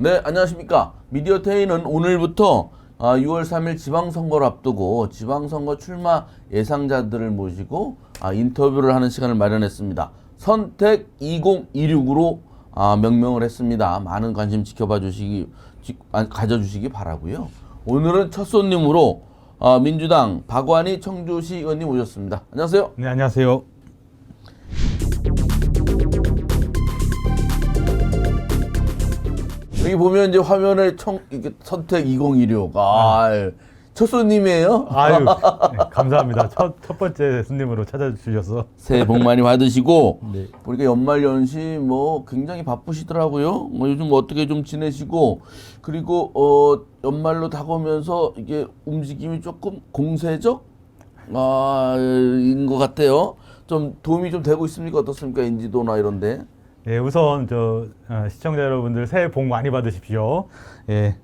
네, 안녕하십니까. 미디어테이는 오늘부터 아, 6월 3일 지방선거를 앞두고 지방선거 출마 예상자들을 모시고 아, 인터뷰를 하는 시간을 마련했습니다. 선택 2026으로 아, 명명을 했습니다. 많은 관심 지켜봐 주시기, 지- 아, 가져주시기 바라고요 오늘은 첫 손님으로 아, 민주당 박완희 청주시 의원님 오셨습니다. 안녕하세요. 네, 안녕하세요. 여기 보면 이제 화면에 청, 이게 선택 2026. 아, 첫 손님이에요. 아유, 네, 감사합니다. 첫, 첫 번째 손님으로 찾아주셔서. 새해 복 많이 받으시고 네. 보니까 연말 연시 뭐 굉장히 바쁘시더라고요. 뭐 요즘 어떻게 좀 지내시고 그리고 어 연말로 다가오면서 이게 움직임이 조금 공세적 아인 것 같아요. 좀 도움이 좀 되고 있습니까? 어떻습니까? 인지도나 이런데. 예, 우선 저 어, 시청자 여러분들 새해 복 많이 받으십시오. 예.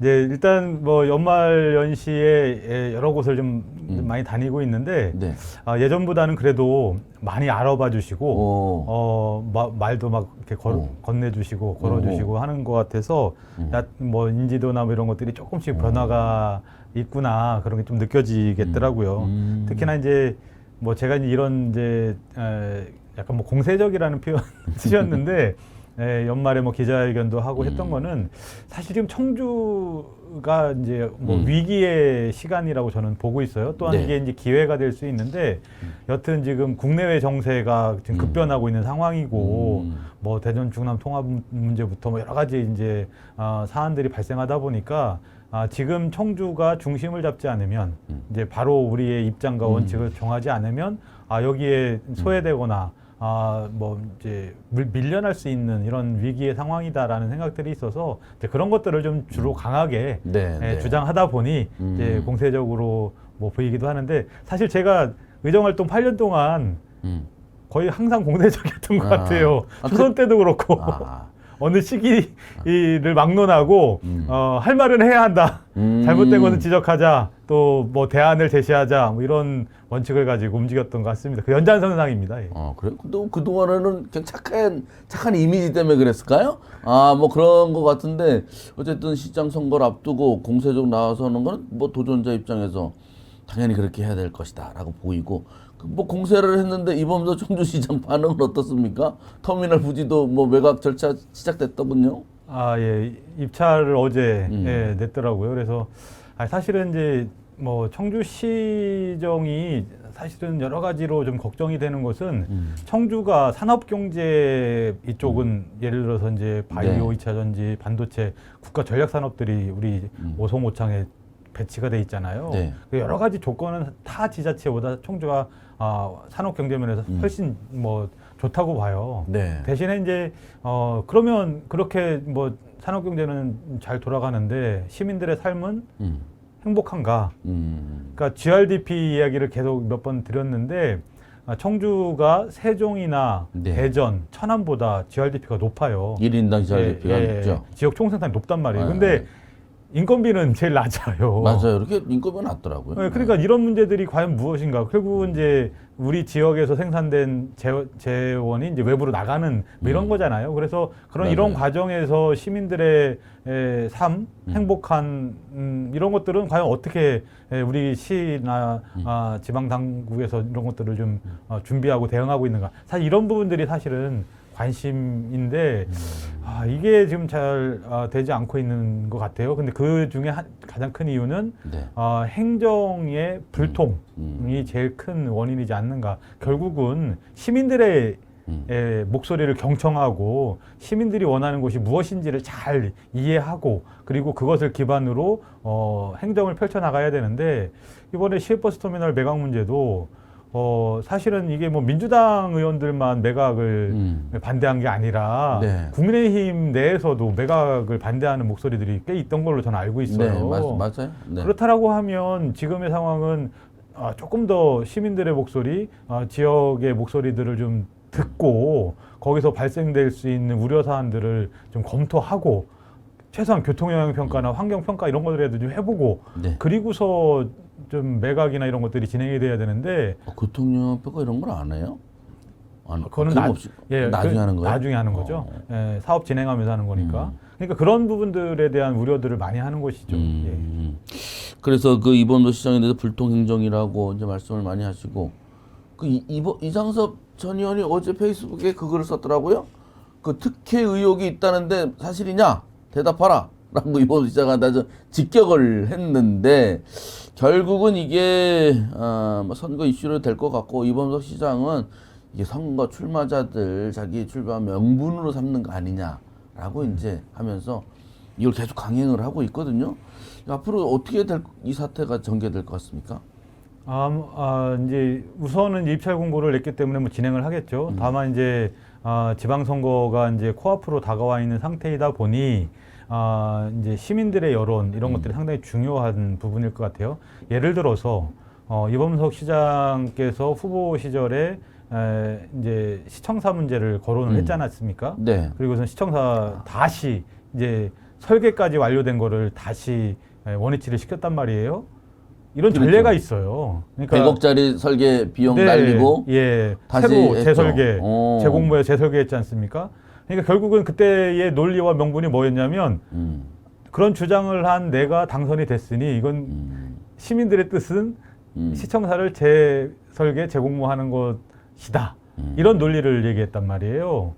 이제 일단 뭐 연말 연시에 예, 여러 곳을 좀 많이 다니고 있는데 네. 아, 예전보다는 그래도 많이 알아봐 주시고 오. 어 마- 말도 막 이렇게 걸, 오. 건네주시고 걸어주시고 하는 것 같아서 야, 뭐 인지도나 뭐 이런 것들이 조금씩 변화가 있구나 그런 게 좀 느껴지겠더라고요. 음. 특히나 이제 뭐 제가 이제 이런 이제 에, 약간 뭐 공세적이라는 표현 쓰셨는데 에, 연말에 뭐 기자회견도 하고 음. 했던 거는 사실 지금 청주가 이제 뭐 음. 위기의 시간이라고 저는 보고 있어요. 또한 네. 이게 이제 기회가 될 수 있는데 여튼 지금 국내외 정세가 지금 음. 급변하고 있는 상황이고 음. 뭐 대전 중남 통합 문제부터 뭐 여러 가지 이제 아, 사안들이 발생하다 보니까 아, 지금 청주가 중심을 잡지 않으면 음. 이제 바로 우리의 입장과 원칙을 정하지 않으면 아 여기에 소외되거나 아 뭐 이제 밀- 밀려날 수 있는 이런 위기의 상황이다라는 생각들이 있어서 이제 그런 것들을 좀 주로 강하게 네. 예, 네. 주장하다 보니 음. 이제 공세적으로 뭐 보이기도 하는데 사실 제가 의정 활동 8년 동안 음. 거의 항상 공세적이었던 것 아. 같아요. 아, 초선 때도 그렇고 아. 어느 시기를 막론하고 음. 어, 할 말은 해야 한다. 음. 잘못된 것은 지적하자. 또 뭐 대안을 제시하자. 뭐 이런 원칙을 가지고 움직였던 것 같습니다. 그 연장선상입니다. 예. 아, 그래? 근데 그동안에는 그냥 착한, 착한 이미지 때문에 그랬을까요? 아, 뭐 그런 것 같은데, 어쨌든 시장 선거를 앞두고 공세적 나와서 하는 거는 뭐 도전자 입장에서 당연히 그렇게 해야 될 것이다. 라고 보이고, 그 뭐 공세를 했는데 이번 도 청주시장 반응은 어떻습니까? 터미널 부지도 뭐 매각 절차 시작됐더군요. 아, 예. 입찰을 어제 음. 예, 냈더라고요. 그래서 아, 사실은 이제 뭐 청주시정이 사실은 여러 가지로 좀 걱정이 되는 것은 음. 청주가 산업 경제 이쪽은 예를 들어서 이제 바이오 네. 이차 전지, 반도체 국가 전략 산업들이 우리 오송오창에 배치가 돼 있잖아요. 음. 네. 그 여러 가지 조건은 타 지자체보다 청주가 아, 산업 경제 면에서 음. 훨씬 뭐 좋다고 봐요. 네. 대신에 이제 어 그러면 그렇게 뭐 산업 경제는 잘 돌아가는데 시민들의 삶은 음. 행복한가? 음. 그러니까 GRDP 이야기를 계속 몇 번 드렸는데 아, 청주가 세종이나 네. 대전, 천안보다 GRDP가 높아요. 1인당 GRDP가 예, 예, 높죠. 지역 총생산이 높단 말이에요. 아, 근데 네. 인건비는 제일 낮아요. 맞아요. 이렇게 인건비가 낮더라고요. 네, 그러니까 이런 문제들이 과연 무엇인가? 결국은 이제 우리 지역에서 생산된 재, 재원이 이제 외부로 나가는 뭐 이런 음. 거잖아요. 그래서 그런 맞아요. 이런 과정에서 시민들의 에, 삶, 음. 행복한 음, 이런 것들은 과연 어떻게 에, 우리 시나 음. 아, 지방 당국에서 이런 것들을 좀 어, 준비하고 대응하고 있는가? 사실 이런 부분들이 사실은 관심인데 음. 아, 이게 지금 잘 아, 되지 않고 있는 것 같아요. 근데 그 중에 한- 가장 큰 이유는 네. 어, 행정의 불통이 음. 제일 큰 원인이지 않는가. 결국은 시민들의 음. 에, 목소리를 경청하고 시민들이 원하는 것이 무엇인지를 잘 이해하고 그리고 그것을 기반으로 어, 행정을 펼쳐 나가야 되는데 이번에 시외버스 터미널 매각 문제도 어, 사실은 이게 뭐 민주당 의원들만 매각을 음. 반대한 게 아니라 네. 국민의힘 내에서도 매각을 반대하는 목소리들이 꽤 있던 걸로 저는 알고 있어요. 네, 맞, 맞아요. 네. 그렇다라고 하면 지금의 상황은 아, 조금 더 시민들의 목소리, 아, 지역의 목소리들을 좀 듣고 거기서 발생될 수 있는 우려 사안들을 좀 검토하고 최소한 교통 영향 평가나 환경 평가 이런 것들에도 좀 해보고 네. 그리고서 좀 매각이나 이런 것들이 진행이 돼야 되는데 어, 교통 영향표가 이런 걸 안 해요? 아니, 그거는 그거 나- 예, 나중에 그- 하는 거예요? 나중에 하는 거죠. 어. 예, 사업 진행하면서 하는 거니까. 음. 그러니까 그런 부분들에 대한 우려들을 많이 하는 것이죠. 예. 음. 그래서 그 이범도 시장에 대해서 불통 행정이라고 이제 말씀을 많이 하시고 그 이, 이버, 이장섭 전 의원이 어제 페이스북에 그거를 썼더라고요. 그 특혜 의혹이 있다는데 사실이냐? 대답하라. 라고 이범도 시장한테 아주 직격을 했는데 결국은 이게 어, 뭐 선거 이슈로 될 것 같고 이범석 시장은 이게 선거 출마자들 자기 출마 명분으로 삼는 거 아니냐라고 이제 하면서 이걸 계속 강행을 하고 있거든요. 앞으로 어떻게 될 이 사태가 전개될 것 같습니까? 아, 아, 이제 우선은 입찰 공고를 냈기 때문에 뭐 진행을 하겠죠. 음. 다만 이제 아, 지방선거가 이제 코앞으로 다가와 있는 상태이다 보니 아, 이제 시민들의 여론 이런 것들이 음. 상당히 중요한 부분일 것 같아요. 예를 들어서 어, 이범석 시장께서 후보 시절에 에, 이제 시청사 문제를 거론을 음. 했지 않았습니까? 네. 그리고선 시청사 다시 이제 설계까지 완료된 거를 다시 에, 원위치를 시켰단 말이에요. 이런 그렇죠. 전례가 있어요. 그러니까 100억짜리 설계 비용 네, 날리고 예, 다시 새로 했죠. 재설계, 어. 재공모에 재설계했지 않습니까? 그러니까 결국은 그때의 논리와 명분이 뭐였냐면 음, 그런 주장을 한 내가 당선이 됐으니 이건 음, 시민들의 뜻은 음. 시청사를 재설계, 재공모하는 것이다. 음. 이런 논리를 얘기했단 말이에요.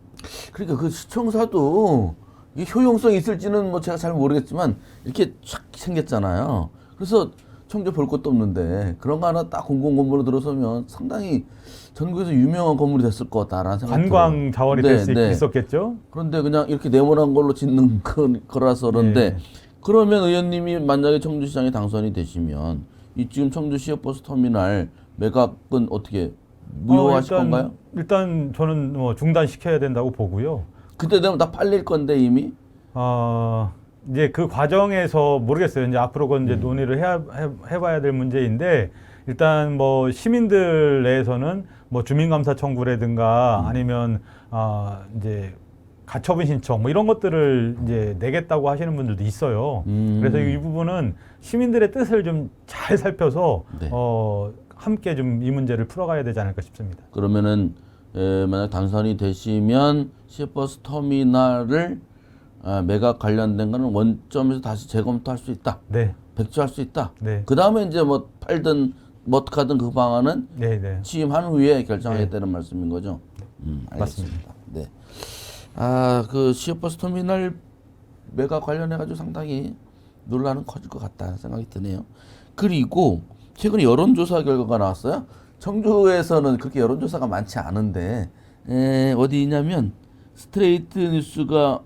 그러니까 그 시청사도 이게 효용성이 있을지는 뭐 제가 잘 모르겠지만 이렇게 촥 생겼잖아요. 그래서 청주 볼 것도 없는데 그런 거 하나 딱 공공 건물로 들어서면 상당히 전국에서 유명한 건물이 됐을 것 같다라는 생각이 관광. 자원이 네, 될수 네. 있었겠죠. 그런데 그냥 이렇게 네모난 걸로 짓는 거- 거라서 그런데 네. 그러면 의원님이 만약에 청주시장에 당선이 되시면 이 지금 청주 시외버스 터미널 매각은 어떻게 무효하실 어, 일단, 건가요? 일단 저는 뭐 중단시켜야 된다고 보고요. 그때 되면 다 팔릴 건데 이미 어, 이제 그 과정에서 모르겠어요. 이제 앞으로 그건 이제 음. 논의를 해야, 해, 해봐야 될 문제인데 일단 뭐 시민들 내에서는 뭐 주민감사 청구라든가 음. 아니면 아 이제 가처분 신청 뭐 이런 것들을 이제 내겠다고 하시는 분들도 있어요. 음. 그래서 이 부분은 시민들의 뜻을 좀 잘 살펴서 네. 어, 함께 좀 이 문제를 풀어가야 되지 않을까 싶습니다. 그러면은 에, 만약 당선이 되시면 시외버스 터미널을 아, 매각 관련된 거는 원점에서 다시 재검토할 수 있다. 네, 백지할 수 있다. 네, 그 다음에 이제 뭐 팔든 하든 그 방안은 네, 네. 취임한 후에 결정하겠다는 말씀인 거죠. 음, 알겠습니다. 네. 아, 그 시외버스 터미널 매각 관련해 가지고 상당히 논란은 커질 것 같다는 생각이 드네요. 그리고 최근에 여론조사 결과가 나왔어요. 청주에서는 그렇게 여론조사가 많지 않은데 에, 어디 있냐면 스트레이트 뉴스가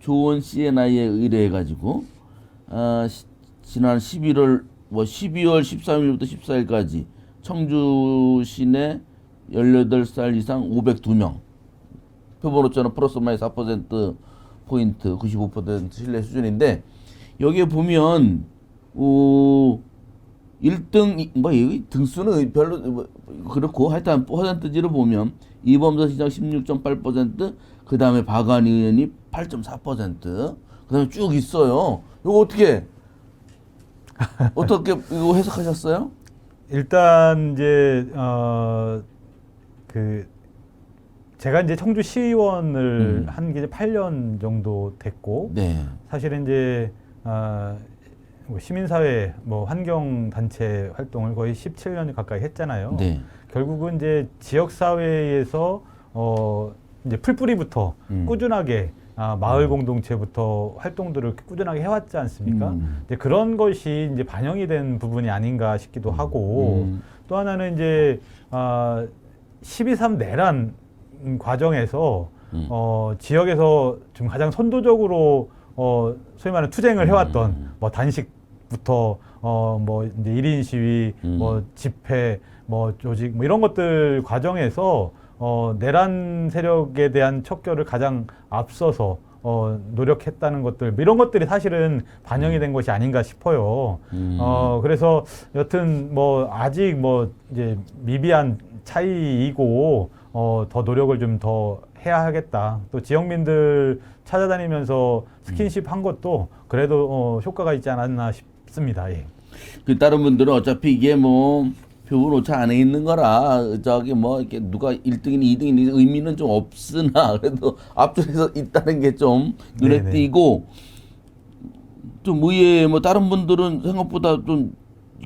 조원 CNI에 의뢰해 가지고 아, 시- 지난 11월 뭐 12월 13일부터 14일까지 청주 시내 18살 이상 502명. 표본오차는 플러스 마이너스 4% 포인트 95% 신뢰 수준인데 여기에 보면 어 1등 뭐 여기 등수는 별로 뭐 그렇고 하여튼 퍼센트지를 보면 이범선 시장 16.8%, 그 다음에 박안희 의원이 8.4%, 그 다음에 쭉 있어요. 이거 어떻게 어떻게 이거 해석하셨어요? 일단 이제 어, 어그 제가 이제 청주 시의원을 음. 한게 이제 8년 정도 됐고 네. 사실은 이제 어, 뭐 시민사회 뭐 환경 단체 활동을 거의 17년 가까이 했잖아요. 네. 결국은 이제 지역 사회에서 어 이제 풀뿌리부터 음. 꾸준하게 아, 마을 공동체부터 활동들을 꾸준하게 해왔지 않습니까? 음. 이제 그런 것이 이제 반영이 된 부분이 아닌가 싶기도 하고 음. 또 하나는 이제 아, 12.3 내란 과정에서 음. 어, 지역에서 좀 가장 선도적으로 어, 소위 말하는 투쟁을 해왔던 음. 뭐 단식부터 어, 뭐 이제 1인 시위, 음. 뭐 집회, 뭐 조직 뭐 이런 것들 과정에서 어, 내란 세력에 대한 척결을 가장 앞서서 어, 노력했다는 것들 뭐 이런 것들이 사실은 반영이 된 것이 아닌가 싶어요. 음. 어 그래서 여튼 뭐 아직 뭐 이제 미비한 차이이고 어 더 노력을 좀 더 해야 하겠다. 또 지역민들 찾아다니면서 스킨십 한 것도 그래도 어 효과가 있지 않았나 싶습니다. 예. 그 다른 분들은 어차피 이게 뭐 표본 오차 안에 있는 거라 저기 뭐 이렇게 누가 1등이니 2등이니 의미는 좀 없으나 그래도 앞줄에서 있다는 게 좀 눈에 네네. 띄고 좀 의외에 뭐 다른 분들은 생각보다 좀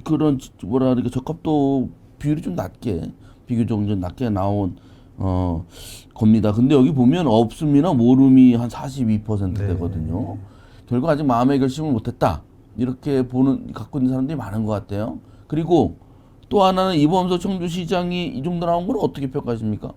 그런 뭐라 그러까 적합도 비율이 좀 낮게 비교적 좀 낮게 나온 어 겁니다. 근데 여기 보면 없음이나 모름이 한 42% 네. 되거든요. 결국 아직 마음의 결심을 못했다 이렇게 보는 갖고 있는 사람들이 많은 것 같아요. 그리고 또 하나는 이범서 청주시장이 이 정도 나온 걸 어떻게 평가하십니까?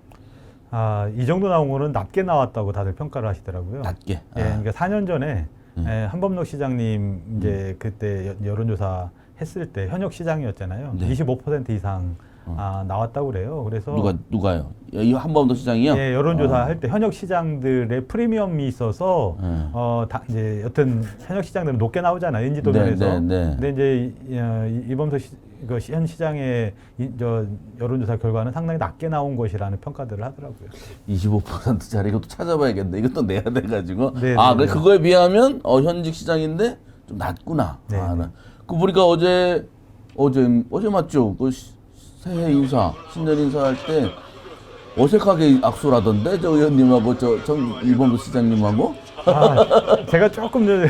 아, 이 정도 나온 거는 낮게 나왔다고 다들 평가를 하시더라고요. 낮게. 예, 아. 그러니까 4년 전에 음. 예, 한범록 시장님 이제 그때 여- 여론조사 했을 때 현역 시장이었잖아요. 네. 25% 이상 어. 아, 나왔다고 그래요. 그래서 누가 누가요? 이 한범도 시장이요? 예, 여론조사 아. 할때 현역 시장들의 프리미엄이 있어서 네. 어, 다, 이제 여튼 현역 시장들은 높게 나오잖아요. 인지도 네, 면에서. 네, 네. 근데 이제 이- 어, 이- 이범석 시, 그 시- 현 시장의 이, 저 여론조사 결과는 상당히 낮게 나온 것이라는 평가들을 하더라고요. 25%짜리 이것도 찾아봐야겠네. 이것도 내야 돼가지고. 네, 아, 네, 그래 네. 그거에 비하면 어, 현직 시장인데 좀 낮구나. 네, 아, 네. 나- 그 보니까 어제 어제 어제 맞죠? 그 시- 새해 인사 신년 인사할 때 어색하게 악수를 하던데 저 의원님하고 저정 일본도 시장님하고. 아, 제가 조금 전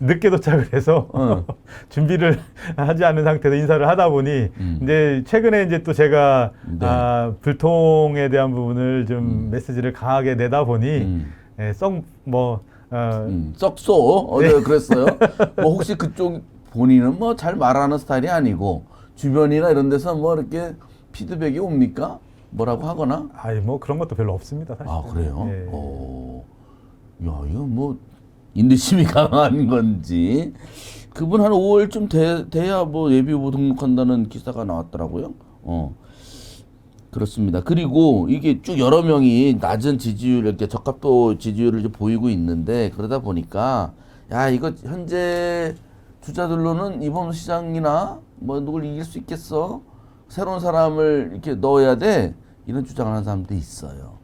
늦게 도착을 해서 어. 준비를 하지 않은 상태에서 인사를 하다 보니 음. 이제 최근에 이제 또 제가 네. 아, 불통에 대한 부분을 좀 메시지를 강하게 내다 보니 음. 예, 썩뭐 어, 음, 썩소 어제 그랬어요. 뭐 혹시 그쪽 본인은 뭐 잘 말하는 스타일이 아니고 주변이나 이런 데서 뭐 이렇게 피드백이 옵니까? 뭐라고 하거나? 아이 뭐 그런 것도 별로 없습니다. 사실. 아 그래요? 예. 어, 야 이거 뭐 인내심이 강한 건지 그분 한 5월쯤 돼, 돼야 뭐 예비 후보 등록한다는 기사가 나왔더라고요. 어 그렇습니다. 그리고 이게 쭉 여러 명이 낮은 지지율 이렇게 적합도 지지율을 이제 보이고 있는데 그러다 보니까 야 이거 현재 주자들로는 이번 시장이나 뭐 누굴 이길 수 있겠어? 새로운 사람을 이렇게 넣어야 돼 이런 주장을 하는 사람도 있어요.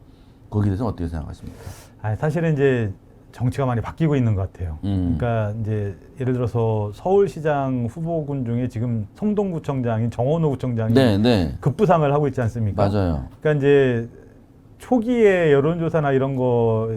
거기에 대해서 어떻게 생각하십니까? 아 사실은 이제 정치가 많이 바뀌고 있는 것 같아요. 음. 그러니까 이제 예를 들어서 서울시장 후보군 중에 지금 성동구청장인 정원호 구청장이 네, 네, 급부상을 하고 있지 않습니까? 맞아요. 그러니까 이제 초기에 여론조사나 이런 거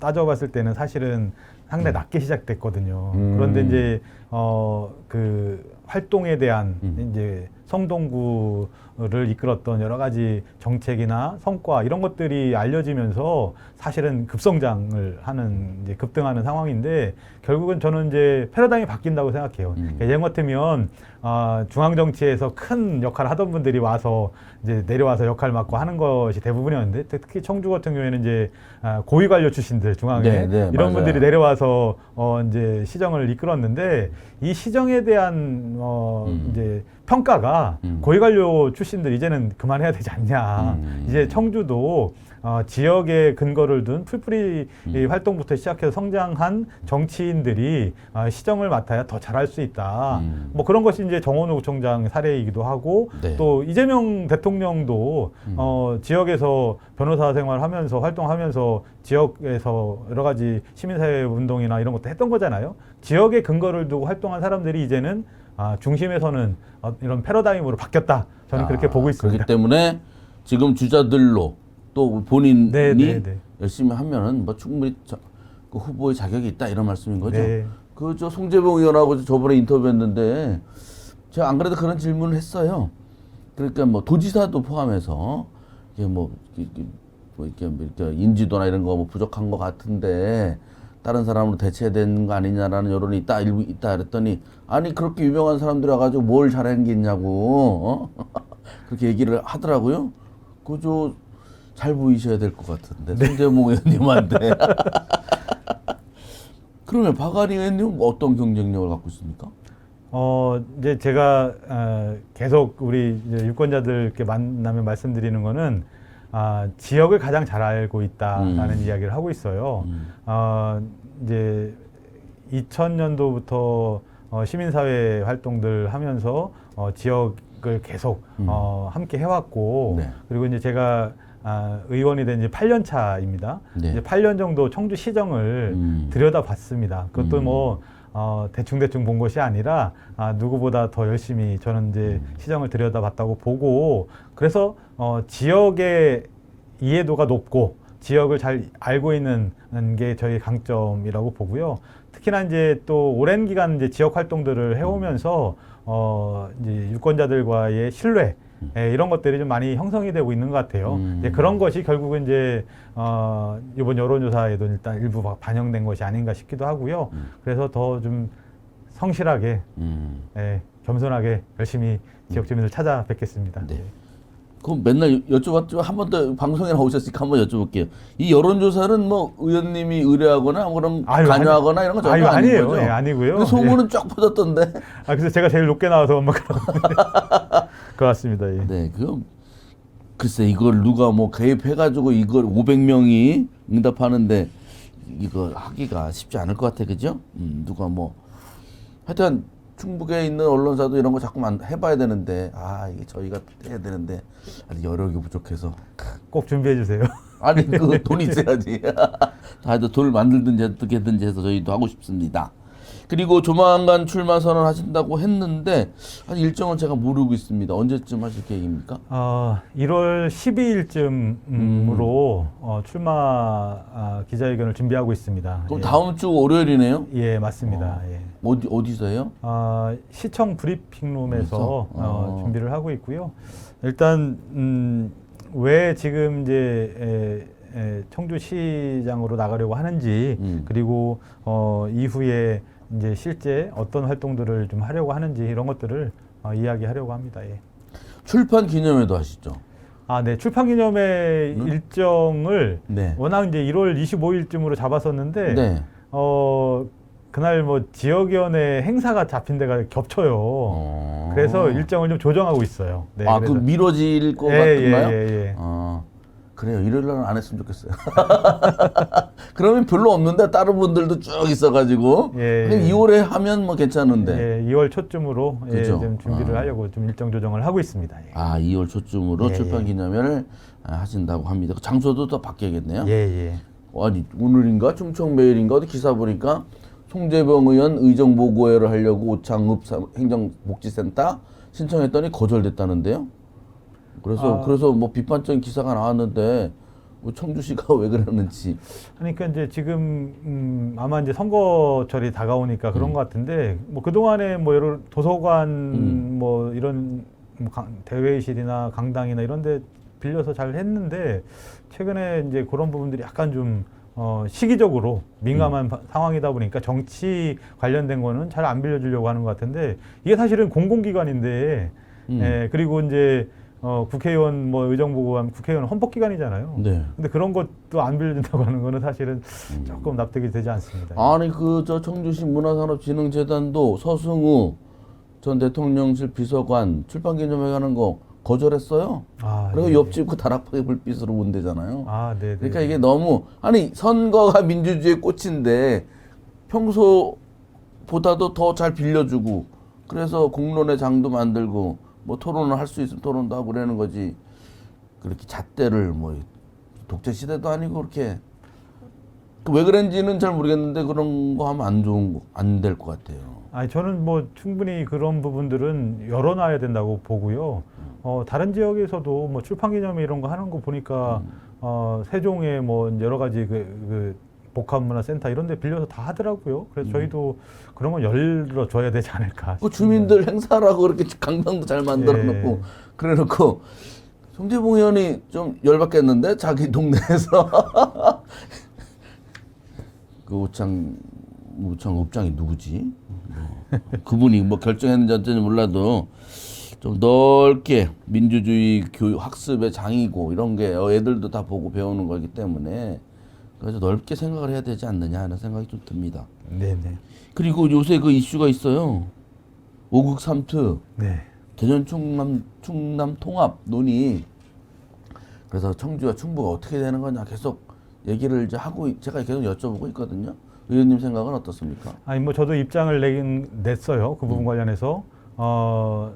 따져봤을 때는 사실은 상당히 낮게 시작됐거든요. 음. 그런데 이제 어 그 활동에 대한 음. 이제 성동구를 이끌었던 여러 가지 정책이나 성과 이런 것들이 알려지면서 사실은 급성장을 하는 이제 급등하는 상황인데 결국은 저는 이제 패러다임이 바뀐다고 생각해요. 음. 그러니까 예전 같으면 아, 중앙 정치에서 큰 역할을 하던 분들이 와서 이제 내려와서 역할 맡고 하는 것이 대부분이었는데 특히 청주 같은 경우에는 이제 아, 고위 관료 출신들 중앙에 네, 네, 이런 맞아요. 분들이 내려와서 어 이제 시정을 이끌었는데 이 시정에 대한 어 음. 이제 평가가 음. 고위 관료 출신들 이제는 그만해야 되지 않냐. 음. 이제 청주도 어, 지역에 근거를 둔 풀뿌리 음. 이 활동부터 시작해서 성장한 정치인들이 어, 시정을 맡아야 더 잘할 수 있다. 음. 뭐 그런 것이 이제 정원호 구청장 사례이기도 하고 네. 또 이재명 대통령도 음. 어, 지역에서 변호사 생활하면서 활동하면서 지역에서 여러 가지 시민사회 운동이나 이런 것도 했던 거잖아요. 지역에 근거를 두고 활동한 사람들이 이제는 아, 중심에서는 어, 이런 패러다임으로 바뀌었다. 저는 아, 그렇게 보고 있습니다. 그렇기 때문에 지금 주자들로 또 본인이 네, 네, 네. 열심히 하면은 뭐 충분히 자, 그 후보의 자격이 있다 이런 말씀인 거죠. 네. 그 저 송재봉 의원하고 저번에 인터뷰했는데 제가 안 그래도 그런 질문을 했어요. 그러니까 뭐 도지사도 포함해서 이게 뭐 이렇게 뭐 이렇게, 뭐 이렇게 인지도나 이런 거 뭐 부족한 것 같은데 다른 사람으로 대체되는 거 아니냐라는 여론이 있다 일부 있다 그랬더니 아니 그렇게 유명한 사람들이 와가지고 뭘게 있냐고 어? 그렇게 얘기를 하더라고요. 그저 잘 보이셔야 될 것 같은데 송재봉 의원님한테. 그러면 박아리 의원님 어떤 경쟁력을 갖고 있습니까? 어 이제 제가 어, 계속 우리 유권자들께 만나면 말씀드리는 거는 아, 지역을 가장 잘 알고 있다라는 음. 이야기를 하고 있어요. 음. 어, 이제 2000년도부터 어, 시민사회 활동들 하면서 어, 지역을 계속 음. 어, 함께 해왔고 네. 그리고 이제 제가 아, 의원이 된 이제 8년 차입니다. 네. 이제 8년 정도 청주 시정을 음. 들여다봤습니다. 그것도 음. 뭐 어, 대충 대충 본 것이 아니라 아, 누구보다 더 열심히 저는 이제 시정을 들여다봤다고 보고 그래서 어, 지역의 이해도가 높고 지역을 잘 알고 있는 게 저희 강점이라고 보고요. 특히나 이제 또 오랜 기간 이제 지역 활동들을 해오면서 어, 이제 유권자들과의 신뢰 예, 이런 것들이 좀 많이 형성이 되고 있는 것 같아요. 음. 이제 그런 것이 결국은 이제 어, 이번 여론조사에도 일단 일부 바- 반영된 것이 아닌가 싶기도 하고요. 음. 그래서 더 좀 성실하게, 음. 예, 겸손하게 열심히 지역 주민을 찾아뵙겠습니다. 네. 그럼 맨날 여쭤봤죠. 한 번 더 방송에 나오셨으니까 한 번 여쭤볼게요. 이 여론조사는 뭐 의원님이 의뢰하거나 그런 아유, 관여하거나 이런 거 전혀 아유, 아닌 아니에요. 거죠. 예, 아니고요. 근데 소문은 쫙 퍼졌던데. 아, 그래서 제가 제일 높게 나와서 막 그런 그 같습니다. 예. 네, 그 글쎄 이걸 누가 뭐 개입해가지고 이걸 500명이 응답하는데 이거 하기가 쉽지 않을 것 같아, 그죠? 음, 누가 뭐 하여튼 충북에 있는 언론사도 이런 거 자꾸만 해봐야 되는데 아 이게 저희가 해야 되는데 아직 여력이 부족해서 꼭 준비해 주세요. 아니 그 돈 있어야지. 다들 돈을 만들든지 어떻게든지 해서 저희도 하고 싶습니다. 그리고 조만간 출마 선언하신다고 했는데 아직 일정은 제가 모르고 있습니다. 언제쯤 하실 계획입니까? 어, 1월 12일쯤으로 어, 출마 아, 기자회견을 준비하고 있습니다. 그럼 예. 다음 주 월요일이네요. 예, 맞습니다. 예. 어디 어디서요? 아, 시청 브리핑룸에서? 어, 어. 준비를 하고 있고요. 일단 음, 왜 지금 이제 에, 에, 청주시장으로 나가려고 하는지 음. 그리고 어, 이후에 이제 실제 어떤 활동들을 좀 하려고 하는지 이런 것들을 어, 이야기하려고 합니다. 예. 출판 기념회도 하시죠? 아, 네. 출판 기념회 음? 일정을 네. 워낙 이제 1월 25일쯤으로 잡았었는데 네. 어 그날 뭐 지역위원회 행사가 잡힌 데가 겹쳐요. 어. 그래서 일정을 좀 조정하고 있어요. 네, 아, 그 미뤄질 것 예, 같은가요? 예, 예, 예. 아, 그래요. 일요일 날은 안 했으면 좋겠어요. 그러면 별로 없는데 다른 분들도 쭉 있어가지고 예, 한 예. 2월에 하면 뭐 괜찮은데. 예, 2월 초쯤으로 예, 그죠? 좀 준비를 아. 하려고 좀 일정 조정을 하고 있습니다. 예. 아, 2월 초쯤으로 예, 출판 예. 기념회를 아, 하신다고 합니다. 그 장소도 더 바뀌겠네요. 예, 예. 아니 오늘인가 충청 매일인가 어디 기사 보니까 송재병 의원 의정 보고회를 하려고 오창읍 사- 행정복지센터 신청했더니 거절됐다는데요. 그래서 아. 그래서 뭐 비판적인 기사가 나왔는데 뭐 청주시가 왜 그러는지. 그러니까 이제 지금 음, 아마 이제 선거철이 다가오니까 그런 것 같은데 뭐 그 동안에 뭐 여러 도서관 음. 뭐 이런 뭐 강- 대회실이나 강당이나 이런 데 빌려서 잘 했는데 최근에 이제 그런 부분들이 약간 좀 어, 시기적으로 민감한 음. 바- 상황이다 보니까 정치 관련된 거는 잘 안 빌려주려고 하는 것 같은데 이게 사실은 공공기관인데 음. 예, 그리고 이제 어, 국회의원 뭐 의정보고하면 국회의원 헌법 기관이잖아요. 네. 근데 그런 것도 안 빌려준다고 하는 거는 사실은 조금 납득이 되지 않습니다. 아니 그 저 청주시 문화산업진흥재단도 서승우 전 대통령실 비서관 출판기념회 가는 거 거절했어요. 아, 그리고 예. 옆집 그 다락방에 불빛으로 본대잖아요. 아, 네, 네. 그러니까 이게 너무 아니 선거가 민주주의의 꽃인데 평소보다도 더 잘 빌려주고 그래서 공론의 장도 만들고 뭐 토론을 할 수 있으면 토론도 하고 그러는 거지 그렇게 잣대를 뭐 독재 시대도 아니고 그렇게 그왜 그런지는 잘 모르겠는데 그런 거 하면 안 좋은 안 될 것 같아요. 아니 저는 뭐 충분히 그런 부분들은 열어놔야 된다고 보고요. 어, 다른 지역에서도 뭐 출판 기념회 이런 거 하는 거 보니까 음. 어, 세종에 뭐 여러 가지 그, 그 복합문화센터 이런 데 빌려서 다 하더라고요. 그래서 저희도 그런 건 열어줘야 되지 않을까. 음. 그. 주민들 행사라고 그렇게 강당도 잘 만들어 놓고 예. 그래 놓고 송재봉 의원이 좀 열받겠는데 자기 동네에서 그 우창 우창 읍장이 누구지? 뭐, 그분이 뭐 결정했는지 어쩐지 몰라도 좀 넓게 민주주의 교육 학습의 장이고 이런 게 애들도 다 보고 배우는 거기 때문에 그래서 넓게 생각을 해야 되지 않느냐 하는 생각이 좀 듭니다. 네네. 그리고 요새 그 이슈가 있어요. 오국 삼특 네. 대전 충남 충남 통합 논의. 그래서 청주와 충북가 어떻게 되는 거냐 계속 얘기를 이제 하고 있- 제가 계속 여쭤보고 있거든요. 의원님 생각은 어떻습니까? 아니 뭐 저도 입장을 내긴 냈어요. 그 음. 부분 관련해서 어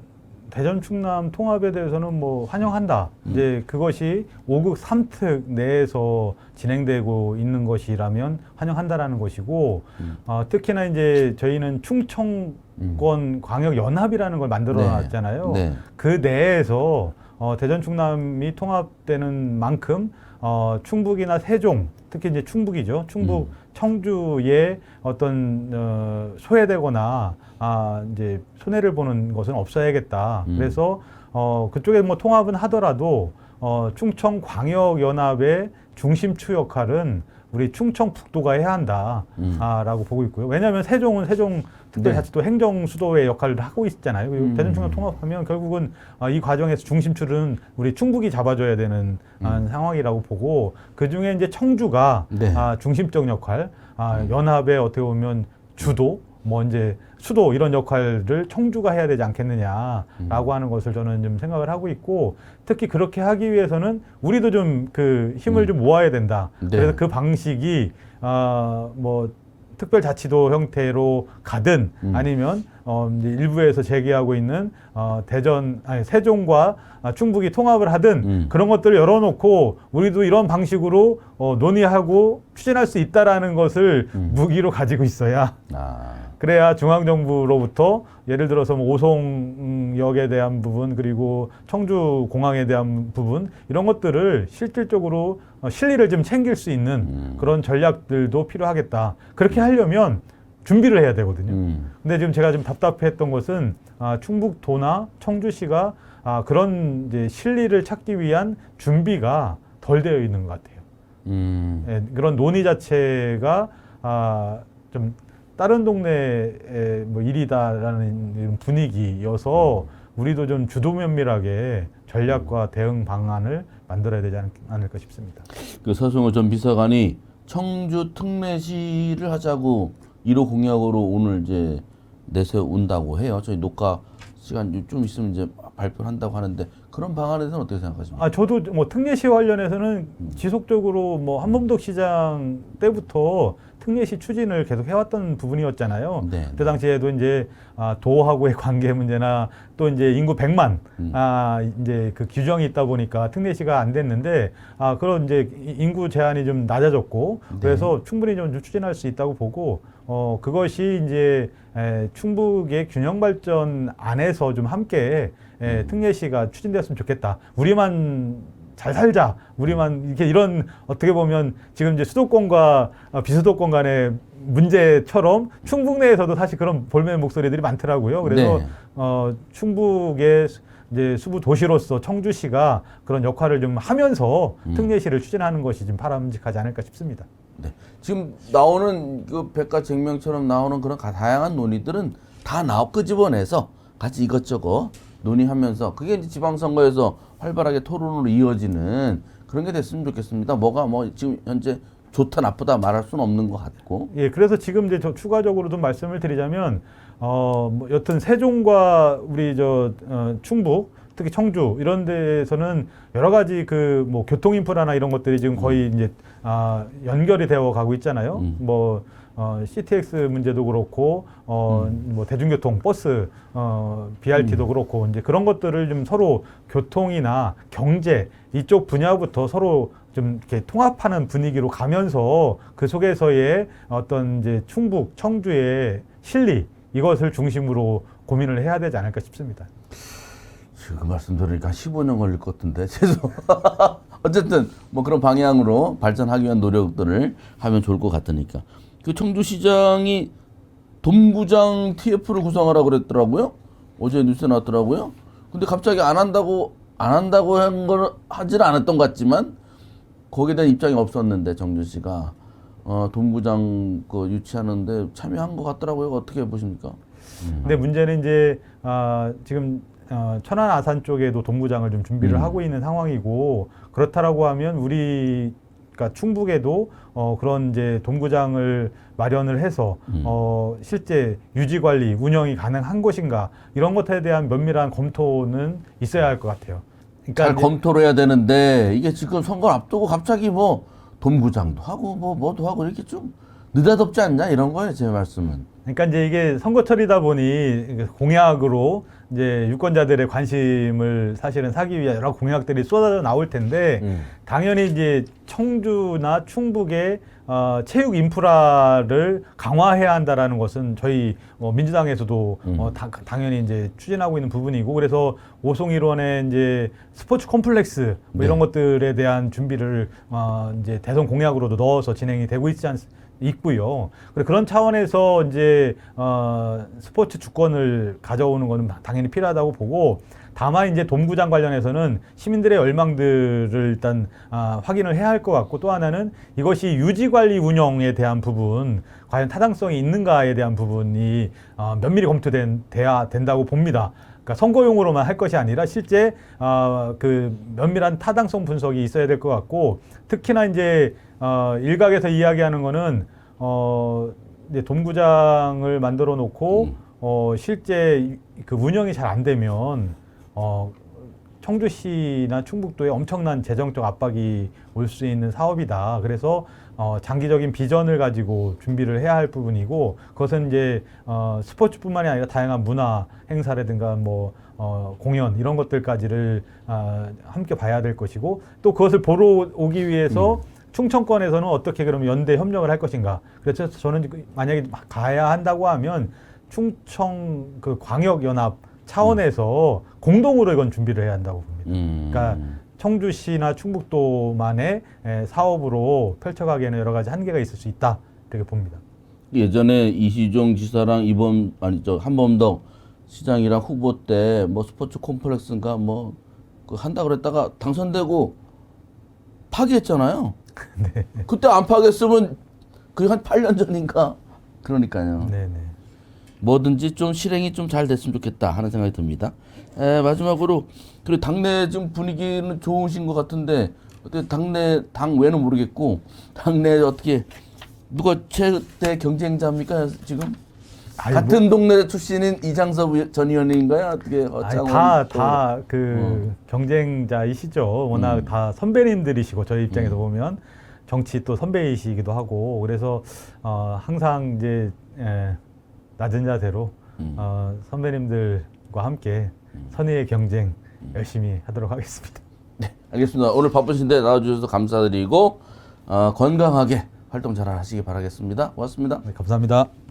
대전 충남 통합에 대해서는 뭐 환영한다. 이제 그것이 5극 3특 내에서 진행되고 있는 것이라면 환영한다라는 것이고 음. 어, 특히나 이제 저희는 충청권 광역 연합이라는 걸 만들어 네. 놨잖아요. 네. 그 내에서 어, 대전 충남이 통합되는 만큼 어, 충북이나 세종 특히 이제 충북이죠. 충북 음. 청주에 어떤 어, 소외되거나 아 이제 손해를 보는 것은 없어야겠다. 음. 그래서 어, 그쪽에 뭐 통합은 하더라도 어, 충청 광역 연합의 중심추 역할은 우리 충청 북도가 해야 한다. 음. 아,라고 보고 있고요. 왜냐하면 세종은 세종 특별자치도 행정 수도의 역할을 하고 있잖아요. 음. 대전 충남 통합하면 결국은 어, 이 과정에서 중심줄은 우리 충북이 잡아줘야 되는 아, 상황이라고 보고 그 중에 이제 청주가 음. 네. 아, 중심적 역할, 아, 음. 연합의 어떻게 보면 주도, 뭐 이제 수도 이런 역할을 청주가 해야 되지 않겠느냐라고 음. 하는 것을 저는 좀 생각을 하고 있고 특히 그렇게 하기 위해서는 우리도 좀 그 힘을 음. 좀 모아야 된다. 네. 그래서 그 방식이 아뭐 특별자치도 형태로 가든 음. 아니면 어 이제 일부에서 제기하고 있는 어 대전 아니 세종과 아, 충북이 통합을 하든 음. 그런 것들을 열어놓고 우리도 이런 방식으로 어 논의하고 추진할 수 있다라는 것을 음. 무기로 가지고 있어야 아. 그래야 중앙정부로부터 예를 들어서 뭐 오송역에 대한 부분 그리고 청주 공항에 대한 부분 이런 것들을 실질적으로 어, 실리를 좀 챙길 수 있는 음. 그런 전략들도 필요하겠다. 그렇게 하려면 준비를 해야 되거든요. 음. 근데 지금 제가 좀 답답했던 것은 아, 충북도나 청주시가 아, 그런 이제 실리를 찾기 위한 준비가 덜 되어 있는 것 같아요. 음. 예, 그런 논의 자체가 아, 좀 다른 동네의 뭐 일이다라는 이런 분위기여서 우리도 좀 주도 면밀하게 전략과 대응 방안을 만들어야 되지 않, 않을까 싶습니다. 그 서승호 전 비서관이 청주 특례시를 하자고 1호 공약으로 오늘 이제 내세운다고 해요. 저희 녹화 시간 좀 있으면 이제 발표를 한다고 하는데 그런 방안에 대해서는 어떻게 생각하십니까? 아 저도 뭐 특례시 관련해서는 지속적으로 뭐 한범덕 시장 때부터 특례시 추진을 계속 해왔던 부분이었잖아요. 네. 그때 당시에도 이제 아, 도하고의 관계 문제나 또 이제 인구 100만 음. 아 이제 그 규정이 있다 보니까 특례시가 안 됐는데 아 그런 이제 이- 인구 제한이 좀 낮아졌고 네. 그래서 충분히 좀 추진할 수 있다고 보고 어 그것이 이제 에, 충북의 균형 발전 안에서 좀 함께 에, 음. 특례시가 추진되었으면 좋겠다. 우리만 잘 살자. 우리만 이렇게 이런 어떻게 보면 지금 이제 수도권과 어, 비수도권 간의 문제처럼 충북 내에서도 사실 그런 볼멘 목소리들이 많더라고요. 그래서 네. 어, 충북의 수- 이제 수부 도시로서 청주시가 그런 역할을 좀 하면서 음. 특례시를 추진하는 것이 좀 바람직하지 않을까 싶습니다. 네. 지금 나오는 그 백과쟁명처럼 나오는 그런 가- 다양한 논의들은 다 나와 끄집어내서 같이 이것저것 논의하면서 그게 이제 지방선거에서 활발하게 토론으로 이어지는 그런 게 됐으면 좋겠습니다. 뭐가 뭐 지금 현재 좋다 나쁘다 말할 수는 없는 것 같고. 예, 그래서 지금 이제 저 추가적으로 좀 말씀을 드리자면 어, 뭐 여튼 세종과 우리 저 어, 충북 특히 청주 이런 데에서는 여러 가지 그 뭐 교통 인프라나 이런 것들이 지금 거의 이제 아, 연결이 되어 가고 있잖아요. 음. 뭐 어, CTX 문제도 그렇고 어, 뭐 대중교통 버스 어, BRT도 그렇고 이제 그런 것들을 좀 서로 교통이나 경제 이쪽 분야부터 서로 좀 이렇게 통합하는 분위기로 가면서 그 속에서의 어떤 이제 충북, 청주의 실리 이것을 중심으로 고민을 해야 되지 않을까 싶습니다. 그 말씀 들으니까 15년 걸릴 것 같은데 죄송. 어쨌든 뭐 그런 방향으로 발전하기 위한 노력들을 하면 좋을 것 같으니까. 그 청주시장이 dom구장 TF를 구성하라고 그랬더라고요. 어제 뉴스에 나왔더라고요. 근데 갑자기 안 한다고 안 한다고 한 걸 하지는 않았던 것 같지만 거기에 대한 입장이 없었는데 정주시가 어, dom구장 그 유치하는데 참여한 것 같더라고요. 어떻게 보십니까? 근데 문제는 이제 아, 지금 어, 천안 아산 쪽에도 동구장을 좀 준비를 음. 하고 있는 상황이고 그렇다라고 하면 우리 그러니까 충북에도 어, 그런 이제 동구장을 마련을 해서 음. 어, 실제 유지 관리 운영이 가능한 것인가 이런 것에 대한 면밀한 검토는 있어야 할 것 같아요. 그러니까 잘 검토를 해야 되는데 이게 지금 선거를 앞두고 갑자기 뭐 dom구장도 하고 뭐 뭐도 하고 이렇게 좀 느닷없지 않냐 이런 거예요 제 말씀은. 그러니까 이제 이게 선거철이다 보니 공약으로 이제 유권자들의 관심을 사실은 사기 위한 여러 공약들이 쏟아져 나올 텐데 음. 당연히 이제 청주나 충북의 어, 체육 인프라를 강화해야 한다라는 것은 저희 어, 민주당에서도 음. 어, 다- 당연히 이제 추진하고 있는 부분이고 그래서 오송일원의 이제 스포츠 콤플렉스 뭐 네. 이런 것들에 대한 준비를 어, 이제 대선 공약으로도 넣어서 진행이 되고 있지 않 있고요. 그런 차원에서 이제 어, 스포츠 주권을 가져오는 것은 당연히 필요하다고 보고 다만 이제 돔구장 관련해서는 시민들의 열망들을 일단 아, 확인을 해야 할 것 같고 또 하나는 이것이 유지 관리 운영에 대한 부분 과연 타당성이 있는가에 대한 부분이 어, 면밀히 검토된 돼야 된다고 봅니다. 그러니까 선거용으로만 할 것이 아니라 실제 어, 그 면밀한 타당성 분석이 있어야 될 것 같고 특히나 이제 어, 일각에서 이야기하는 거는 어, 이제 돔구장을 만들어 놓고 음. 어, 실제 그 운영이 잘 안 되면 어, 청주시나 충북도에 엄청난 재정적 압박이 올 수 있는 사업이다. 그래서 어, 장기적인 비전을 가지고 준비를 해야 할 부분이고 그것은 이제 어, 스포츠뿐만이 아니라 다양한 문화 행사라든가 뭐 어, 공연 이런 것들까지를 아, 함께 봐야 될 것이고 또 그것을 보러 오기 위해서 충청권에서는 어떻게 그럼 연대 협력을 할 것인가. 그래서 저는 그 만약에 가야 한다고 하면 충청 그 광역 연합 차원에서 공동으로 이건 준비를 해야 한다고 봅니다. 음. 그러니까 청주시나 충북도만의 에, 사업으로 펼쳐가기에는 여러 가지 한계가 있을 수 있다 이렇게 봅니다. 예전에 이시종 지사랑 이번 아니 저 한범덕 시장이랑 후보 때 뭐 스포츠 콤플렉스인가 뭐 그 한다 그랬다가 당선되고 파기했잖아요. 네. 그때 안 파겠으면 그게 한 8년 전인가 그러니까요. 네네. 뭐든지 좀 실행이 좀 잘 됐으면 좋겠다 하는 생각이 듭니다. 에, 마지막으로 그리고 당내 좀 분위기는 좋으신 것 같은데 어떻게 당내 당 외는 모르겠고 당내 어떻게 누가 최대 경쟁자입니까 지금? 아니, 같은 동네 출신인 이장섭 의- 전 의원인가요? 어떻게 아니, 어창원 다, 또- 다, 그, 어. 경쟁자이시죠. 워낙 음. 다 선배님들이시고, 저희 입장에서 보면, 정치 또 선배이시기도 하고, 그래서, 어, 항상 이제, 예, 낮은 자세로, 음. 어, 선배님들과 함께 선의의 경쟁 열심히 하도록 하겠습니다. 알겠습니다. 오늘 바쁘신데 나와주셔서 감사드리고 어, 건강하게 활동 잘 하시기 바라겠습니다. 고맙습니다. 네, 감사합니다.